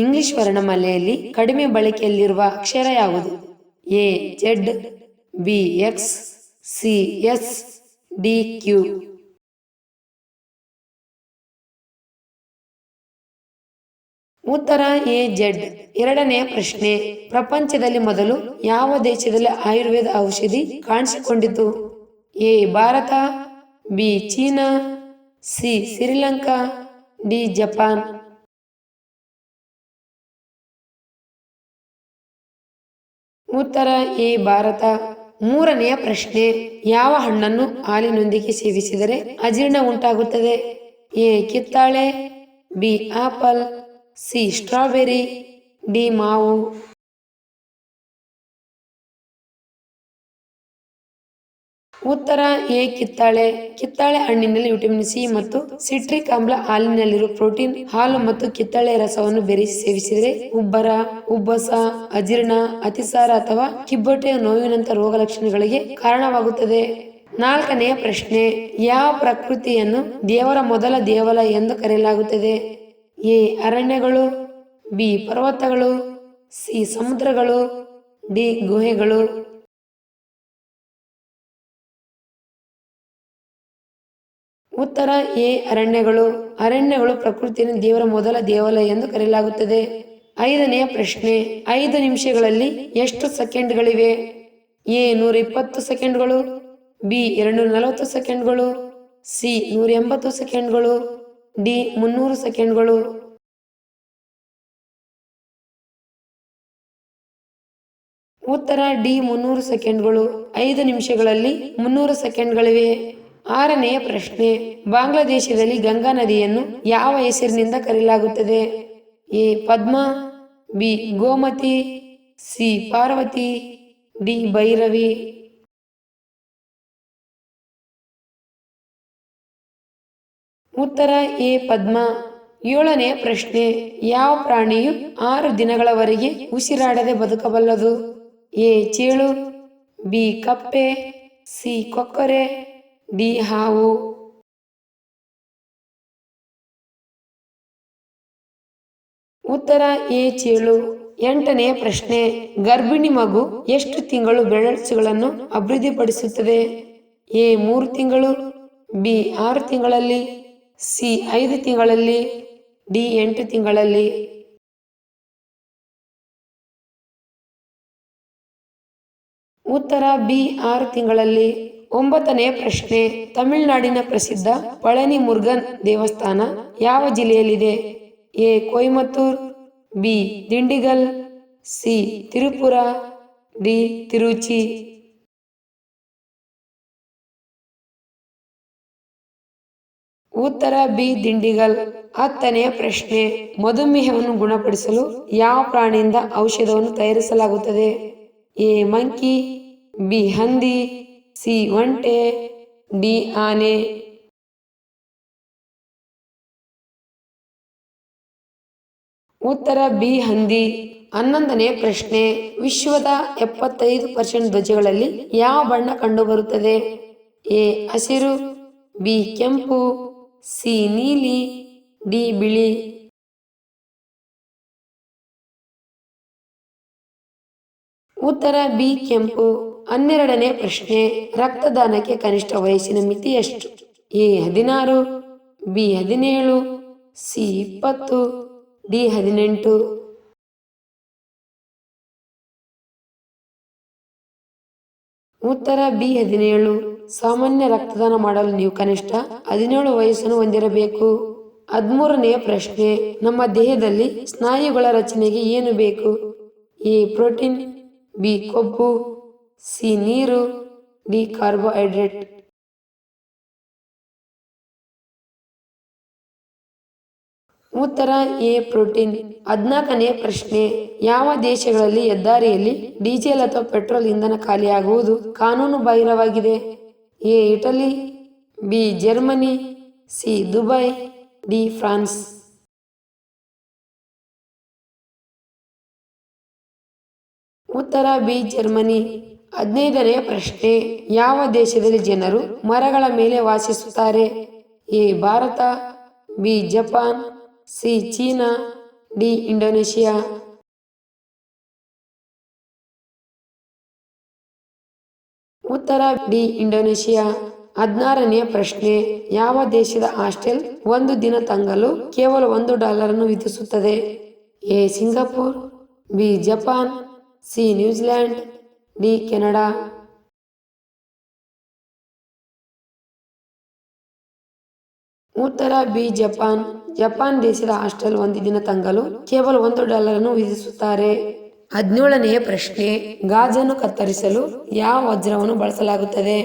English ವರ್ಣಮಾಲೆಯಲ್ಲಿ ಕಡಿಮೆ ಬಳಕೆಯಲ್ಲಿರುವ ಅಕ್ಷರ ಯಾವುದು a, z, b, x, c, s, d, q. ಉತ್ತರ ಎ, ಜೆಡ್. ಎರಡನೆಯ ಪ್ರಶ್ನೆ, ಪ್ರಪಂಚದಲ್ಲಿ ಮೊದಲು ಯಾವ ದೇಶದಲ್ಲಿ ಆಯುರ್ವೇದ ಔಷಧಿ ಕಾಣಿಸಿಕೊಂಡಿತು? A, Bharat, b, China, c, Sri Lanka, d, Japan. ಉತ್ತರ ಎ ಭಾರತ. ಮೂರನೆಯ ಪ್ರಶ್ನೆ, ಯಾವ ಹಣ್ಣನ್ನು ಹಾಲಿನೊಂದಿಗೆ ಸೇವಿಸಿದರೆ ಅಜೀರ್ಣ ಉಂಟಾಗುತ್ತದೆ? A, ಕಿತ್ತಾಳೆ, b, apple, c, strawberry, d, ಮಾವು. ಉತ್ತರ ಎ ಕಿತ್ತಾಳೆ. ಕಿತ್ತಾಳೆ ಹಣ್ಣಿನಲ್ಲಿ ವಿಟಮಿನ್ ಸಿ ಮತ್ತು ಸಿಟ್ರಿಕ್ ಆಮ್ಲ ಹಾಲಿನಲ್ಲಿರುವ ಪ್ರೋಟೀನ್, ಹಾಲು ಮತ್ತು ಕಿತ್ತಾಳೆ ರಸವನ್ನು ಬೆರೆಸಿ ಸೇವಿಸಿದರೆ ಉಬ್ಬರ, ಉಬ್ಬಸ, ಅಜೀರ್ಣ, ಅತಿಸಾರ ಅಥವಾ ಕಿಬ್ಬೊಟ್ಟೆಯ ನೋವಿನಂತಹ ರೋಗ ಲಕ್ಷಣಗಳಿಗೆ ಕಾರಣವಾಗುತ್ತದೆ. ನಾಲ್ಕನೆಯ ಪ್ರಶ್ನೆ, ಯಾವ ಪ್ರಕೃತಿಯನ್ನು ದೇವರ ಮೊದಲ ದೇವಲ ಎಂದು ಕರೆಯಲಾಗುತ್ತದೆ? ಎ, ಅರಣ್ಯಗಳು, ಬಿ, ಪರ್ವತಗಳು, ಸಿ, ಸಮುದ್ರಗಳು, ಡಿ, ಗುಹೆಗಳು. ಉತ್ತರ ಎ, ಅರಣ್ಯಗಳು. ಅರಣ್ಯಗಳು ಪ್ರಕೃತಿಯನ್ನು ದೇವರ ಮೊದಲ ದೇವಾಲಯ ಎಂದು ಕರೆಯಲಾಗುತ್ತದೆ. ಐದನೆಯ ಪ್ರಶ್ನೆ, ಐದು ನಿಮಿಷಗಳಲ್ಲಿ ಎಷ್ಟು ಸೆಕೆಂಡ್ಗಳಿವೆ? ಎ ನೂರ ಇಪ್ಪತ್ತು ಸೆಕೆಂಡ್ಗಳು. ಬಿ, ಎರಡು ನಲವತ್ತು ಸೆಕೆಂಡ್ಗಳು. ಸಿ ನೂರ ಎಂಬತ್ತು ಸೆಕೆಂಡ್ಗಳು. ಡಿ, ಮುನ್ನೂರು ಸೆಕೆಂಡ್ಗಳು. ಉತ್ತರ, ಡಿ, ಮುನ್ನೂರು ಸೆಕೆಂಡ್ಗಳು. ಐದು ನಿಮಿಷಗಳಲ್ಲಿ ಮುನ್ನೂರು ಸೆಕೆಂಡ್ಗಳಿವೆ. ಆರನೆಯ ಪ್ರಶ್ನೆ, ಬಾಂಗ್ಲಾದೇಶದಲ್ಲಿ ಗಂಗಾ ನದಿಯನ್ನು ಯಾವ ಹೆಸರಿನಿಂದ ಕರೆಯಲಾಗುತ್ತದೆ? A, Padma, b, Gomati, c, Parvati, d, Bhairavi. ಉತ್ತರ, ಎ, ಪದ್ಮ. ಏಳನೆಯ ಪ್ರಶ್ನೆ, ಯಾವ ಪ್ರಾಣಿಯು ಆರು ದಿನಗಳವರೆಗೆ ಉಸಿರಾಡದೆ ಬದುಕಬಲ್ಲದು? ಎ, ಚೇಳು, ಬಿ, ಕಪ್ಪೆ, ಸಿ, ಕೊಕ್ಕರೆ. ಡಿ ಹಾವು ಉತ್ತರ ಎ ಚೇಳು ಎಂಟನೆಯ ಪ್ರಶ್ನೆ, ಗರ್ಭಿಣಿ ಮಗು ಎಷ್ಟು ತಿಂಗಳು ಬೆರಳುಗಳನ್ನು ಅಭಿವೃದ್ಧಿಪಡಿಸುತ್ತದೆ? ಎ ಮೂರು ತಿಂಗಳು, ಬಿ ಆರು ತಿಂಗಳಲ್ಲಿ, ಸಿ ಐದು ತಿಂಗಳಲ್ಲಿ, ಡಿ ಎಂಟು ತಿಂಗಳಲ್ಲಿ. ಉತ್ತರ ಬಿ ಆರು ತಿಂಗಳಲ್ಲಿ. ಒಂಬತ್ತನೆಯ ಪ್ರಶ್ನೆ, ತಮಿಳುನಾಡಿನ ಪ್ರಸಿದ್ಧ ಪಳನಿ ಮುರುಗನ್ ದೇವಸ್ಥಾನ ಯಾವ ಜಿಲ್ಲೆಯಲ್ಲಿದೆ? A, Coimbatore, b, Dindigul, c, Tirupur, d, Tiruchi. ಉತ್ತರ ಬಿ, ದಿಂಡಿಗಲ್. ಹತ್ತನೆಯ ಪ್ರಶ್ನೆ, ಮಧುಮೇಹವನ್ನು ಗುಣಪಡಿಸಲು ಯಾವ ಪ್ರಾಣಿಯಿಂದ ಔಷಧವನ್ನು ತಯಾರಿಸಲಾಗುತ್ತದೆ? ಎ, ಮಂಕಿ, ಬಿ, ಹಂದಿ ಸಿ ಒಂಟೆ ಡಿ ಆನೆ ಉತ್ತರ ಬಿ ಹಂದಿ. ಹನ್ನೊಂದನೇ ಪ್ರಶ್ನೆ, ವಿಶ್ವದ ಎಪ್ಪತ್ತೈದು ಪರ್ಸೆಂಟ್ ಧ್ವಜಗಳಲ್ಲಿ ಯಾವ ಬಣ್ಣ ಕಂಡುಬರುತ್ತದೆ? ಎ, ಹಸಿರು, ಬಿ, ಕೆಂಪು, ಸಿ, ನೀಲಿ, ಡಿ, ಬಿಳಿ. ಉತ್ತರ ಬಿ ಕೆಂಪು. ಹನ್ನೆರಡನೇ ಪ್ರಶ್ನೆ, ರಕ್ತದಾನಕ್ಕೆ ಕನಿಷ್ಠ ವಯಸ್ಸಿನ ಮಿತಿ ಎಷ್ಟು? ಎ ಹದಿನಾರು, ಬಿ ಹದಿನೇಳು, ಸಿ ಇಪ್ಪತ್ತು, ಡಿ ಹದಿನೆಂಟು. ಉತ್ತರ ಬಿ ಹದಿನೇಳು. ಸಾಮಾನ್ಯ ರಕ್ತದಾನ ಮಾಡಲು ನೀವು ಕನಿಷ್ಠ ಹದಿನೇಳು ವಯಸ್ಸನ್ನು ಹೊಂದಿರಬೇಕು. ಹದಿಮೂರನೆಯ ಪ್ರಶ್ನೆ, ನಮ್ಮ ದೇಹದಲ್ಲಿ ಸ್ನಾಯುಗಳ ರಚನೆಗೆ ಏನು ಬೇಕು? ಎ ಪ್ರೋಟೀನ್ ಬಿ ಕೊಬ್ಬು, ಸಿ ನೀರು, ಡಿ ಕಾರ್ಬೋಹೈಡ್ರೇಟ್. ಉತ್ತರ ಎ ಪ್ರೋಟೀನ್. ಹದಿನಾಲ್ಕನೇ ಪ್ರಶ್ನೆ, ಯಾವ ದೇಶಗಳಲ್ಲಿ ಹೆದ್ದಾರಿಯಲ್ಲಿ ಡೀಸೆಲ್ ಅಥವಾ ಪೆಟ್ರೋಲ್ ಇಂಧನ ಖಾಲಿಯಾಗುವುದು ಕಾನೂನು ಬಾಹಿರವಾಗಿದೆ? A Italy, b Germany, c Dubai, d France. ಉತ್ತರ ಬಿ, ಜರ್ಮನಿ. ಹದಿನೈದನೆಯ ಪ್ರಶ್ನೆ. ಯಾವ ದೇಶದಲ್ಲಿ ಜನರು ಮರಗಳ ಮೇಲೆ ವಾಸಿಸುತ್ತಾರೆ? A, Bharat, b, Japan, c, China, d, Indonesia. ಉತ್ತರ ಡಿ ಇಂಡೋನೇಷಿಯಾ. ಹದಿನಾರನೆಯ ಪ್ರಶ್ನೆ. ಯಾವ ದೇಶದ ಹಾಸ್ಟೆಲ್ ಒಂದು ದಿನ ತಂಗಲು ಕೇವಲ ಒಂದು ಡಾಲರ್ ಅನ್ನು ವಿಧಿಸುತ್ತದೆ? A, Singapore, b, Japan c New Zealand, d Canada. ಉತ್ತರ ಬಿ ಜಪಾನ್. ಜಪಾನ್ ದೇಶದ ಹಾಸ್ಟೆಲ್ ಒಂದು ದಿನ ತಂಗಲು ಕೇವಲ ಒಂದು ಡಾಲರ್ ಅನ್ನು ವಿಧಿಸುತ್ತಾರೆ. ಹದಿನೇಳನೆಯ ಪ್ರಶ್ನೆ, ಗಾಜನ್ನು ಕತ್ತರಿಸಲು ಯಾವ ವಜ್ರವನ್ನು ಬಳಸಲಾಗುತ್ತದೆ?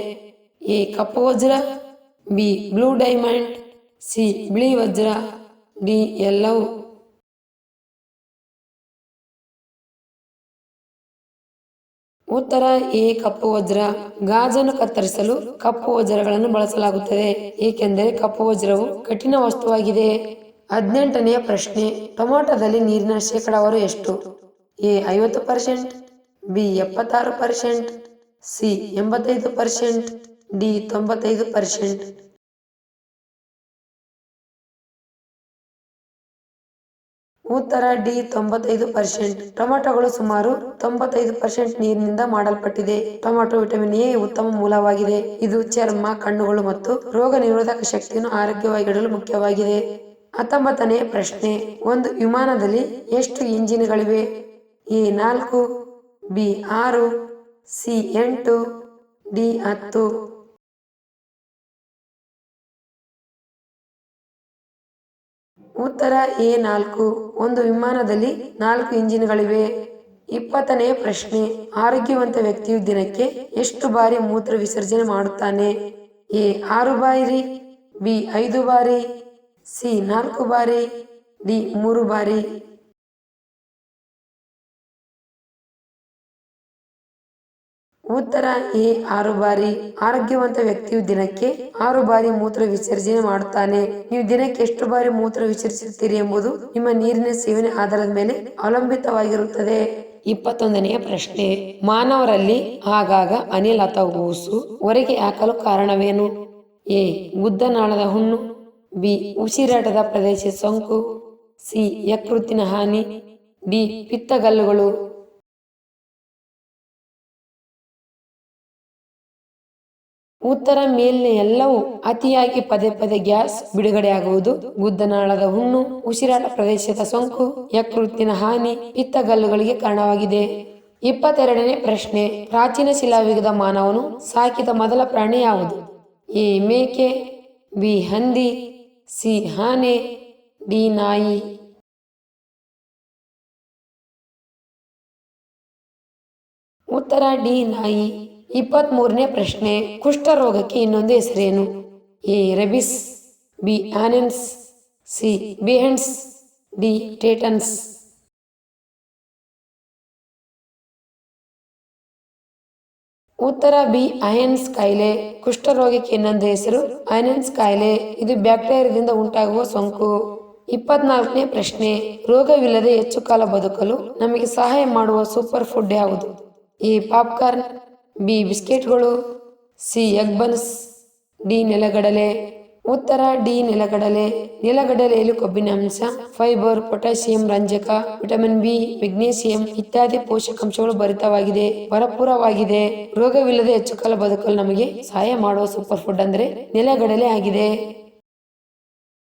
ಎ, ಕಪ್ಪು ವಜ್ರ, ಬಿ, ಬ್ಲೂ ಡೈಮಂಡ್, ಸಿ, ಬಿಳಿ ವಜ್ರ, ಡಿ, ಎಲ್ಲವು. ಉತ್ತರ ಎ ಕಪ್ಪು ವಜ್ರ. ಗಾಜನ್ನು ಕತ್ತರಿಸಲು ಕಪ್ಪು ವಜ್ರಗಳನ್ನು ಬಳಸಲಾಗುತ್ತದೆ, ಏಕೆಂದರೆ ಕಪ್ಪು ವಜ್ರವು ಕಠಿಣ ವಸ್ತುವಾಗಿದೆ. ಹದಿನೆಂಟನೆಯ ಪ್ರಶ್ನೆ, ಟೊಮಾಟೊದಲ್ಲಿ ನೀರಿನ ಶೇಕಡಾವಾರು ಎಷ್ಟು? ಎ, ಐವತ್ತು ಪರ್ಸೆಂಟ್, ಬಿ, ಎಪ್ಪತ್ತಾರು ಪರ್ಸೆಂಟ್, ಸಿ, ಎಂಬತ್ತೈದು ಪರ್ಸೆಂಟ್, ಡಿ, ತೊಂಬತ್ತೈದು ಪರ್ಸೆಂಟ್. ಉತ್ತರ ಡಿ ತೊಂಬತ್ತೈದು ಪರ್ಸೆಂಟ್, ಟೊಮೆಟೊಗಳು ಸುಮಾರು ತೊಂಬತ್ತೈದು ಪರ್ಸೆಂಟ್ ನೀರಿನಿಂದ ಮಾಡಲ್ಪಟ್ಟಿದೆ. ಟೊಮೆಟೊ ವಿಟಮಿನ್ ಎ ಉತ್ತಮ ಮೂಲವಾಗಿದೆ. ಇದು ಚರ್ಮ, ಕಣ್ಣುಗಳು ಮತ್ತು ರೋಗ ನಿರೋಧಕ ಶಕ್ತಿಯನ್ನು ಆರೋಗ್ಯವಾಗಿಡಲು ಮುಖ್ಯವಾಗಿದೆ. ಹತ್ತೊಂಬತ್ತನೇ ಪ್ರಶ್ನೆ, ಒಂದು ವಿಮಾನದಲ್ಲಿ ಎಷ್ಟು ಇಂಜಿನ್ಗಳಿವೆ? ಎ ನಾಲ್ಕು, ಬಿ ಆರು, ಸಿ ಎಂಟು, ಡಿ ಹತ್ತು. ಉತ್ತರ ಎ ನಾಲ್ಕು. ಒಂದು ವಿಮಾನದಲ್ಲಿ ನಾಲ್ಕು ಇಂಜಿನ್ಗಳಿವೆ. ಇಪ್ಪತ್ತನೆಯ ಪ್ರಶ್ನೆ, ಆರೋಗ್ಯವಂತ ವ್ಯಕ್ತಿಯು ದಿನಕ್ಕೆ ಎಷ್ಟು ಬಾರಿ ಮೂತ್ರ ವಿಸರ್ಜನೆ ಮಾಡುತ್ತಾನೆ? ಎ, ಆರು ಬಾರಿ, ಬಿ, ಐದು ಬಾರಿ, ಸಿ, ನಾಲ್ಕು ಬಾರಿ, ಡಿ, ಮೂರು ಬಾರಿ. ಉತ್ತರ ಎ, ಆರು ಬಾರಿ. ಆರೋಗ್ಯವಂತ ವ್ಯಕ್ತಿಯು ದಿನಕ್ಕೆ ಆರು ಬಾರಿ ಮೂತ್ರ ವಿಸರ್ಜನೆ ಮಾಡುತ್ತಾನೆ. ನೀವು ದಿನಕ್ಕೆ ಎಷ್ಟು ಬಾರಿ ಮೂತ್ರ ವಿಸರ್ಜಿಸುತ್ತೀರಿ ಎಂಬುದು ನಿಮ್ಮ ನೀರಿನ ಸೇವನೆ ಆಧಾರದ ಮೇಲೆ ಅವಲಂಬಿತವಾಗಿರುತ್ತದೆ. ಇಪ್ಪತ್ತೊಂದನೆಯ ಪ್ರಶ್ನೆ. ಮಾನವರಲ್ಲಿ ಆಗಾಗ ಅನಿಲ ಅಥವಾ ಊಸು ಹೊರಗೆ ಹಾಕಲು ಕಾರಣವೇನು? ಎ, ಗುದ್ದನಾಳದ ಹುಣ್ಣು. ಬಿ, ಉಸಿರಾಟದ ಪ್ರದೇಶ ಸೋಂಕು. ಸಿ, ಯಕೃತ್ತಿನ ಹಾನಿ. ಡಿ, ಪಿತ್ತಗಲ್ಲುಗಳು. ಉತ್ತರ ಮೇಲಿನ ಎಲ್ಲವೂ ಅತಿಯಾಗಿ ಪದೇ ಪದೇ ಗ್ಯಾಸ್ ಬಿಡುಗಡೆಯಾಗುವುದು. ಗುದ್ದನಾಳದ ಹುಣ್ಣು, ಉಸಿರಾಟ ಪ್ರದೇಶದ ಸೋಂಕು, ಯಕೃತ್ತಿನ ಹಾನಿ ಪಿತ್ತಗಲ್ಲುಗಳಿಗೆ ಕಾರಣವಾಗಿದೆ. ಇಪ್ಪತ್ತೆರಡನೇ ಪ್ರಶ್ನೆ, ಪ್ರಾಚೀನ ಶಿಲಾಯುಗದ ಮಾನವನು ಸಾಕಿದ ಮೊದಲ ಪ್ರಾಣಿ ಯಾವುದು? ಎ, ಮೇಕೆ, ಬಿ, ಹಂದಿ, ಸಿ, ಆನೆ, ಡಿ, ನಾಯಿ. ಉತ್ತರ, ಡಿ, ನಾಯಿ. ಇಪ್ಪತ್ತ್ ಮೂರನೇ ಪ್ರಶ್ನೆ ಕುಷ್ಠರೋಗಕ್ಕೆ ಇನ್ನೊಂದು ಹೆಸರೇನು? A, rabies, b, Hansen's, c ಬಿಹೆಂಡ್ಸ್ d, ಟೇಟನ್ಸ್. ಉತ್ತರ, ಬಿ ಅಯನ್ಸ್ ಕಾಯಿಲೆ. ಕುಷ್ಠರೋಗಕ್ಕೆ ಇನ್ನೊಂದು ಹೆಸರು ಅಯನ್ಸ್ ಕಾಯಿಲೆ. ಇದು ಬ್ಯಾಕ್ಟೀರಿಯಾದಿಂದ ಉಂಟಾಗುವ ಸೋಂಕು. ಇಪ್ಪತ್ನಾಲ್ಕನೇ ಪ್ರಶ್ನೆ, ರೋಗವಿಲ್ಲದೆ ಹೆಚ್ಚು ಕಾಲ ಬದುಕಲು ನಮಗೆ ಸಹಾಯ ಮಾಡುವ ಸೂಪರ್ ಫುಡ್ ಯಾವುದು? ಈ ಪಾಪ್ಕಾರ್ನ್ ಬಿ ಬಿಸ್ಕೆಟ್ಗಳು, ಸಿ ಎಗ್ ಬನ್ಸ್, ಡಿ ನೆಲಗಡಲೆ, ಉತ್ತರ ಡಿ ನೆಲಗಡಲೆ ನೆಲಗಡಲೆಯಲ್ಲಿ ಕೊಬ್ಬಿನ ಅಂಶ, ಫೈಬರ್ ಪೊಟ್ಯಾಸಿಯಂ ರಂಜಕ, ವಿಟಮಿನ್ ಬಿ, ಮೆಗ್ನೀಸಿಯಂ ಇತ್ಯಾದಿ ಪೋಷಕಾಂಶಗಳು ಭರಿತವಾಗಿದೆ ಭರಪೂರವಾಗಿದೆ ರೋಗವಿಲ್ಲದೆ ಹೆಚ್ಚು ಕಾಲ ಬದುಕಲು ನಮಗೆ ಸಹಾಯ ಮಾಡುವ ಸೂಪರ್ ಫುಡ್ ಅಂದ್ರೆ ನೆಲಗಡಲೆ ಆಗಿದೆ.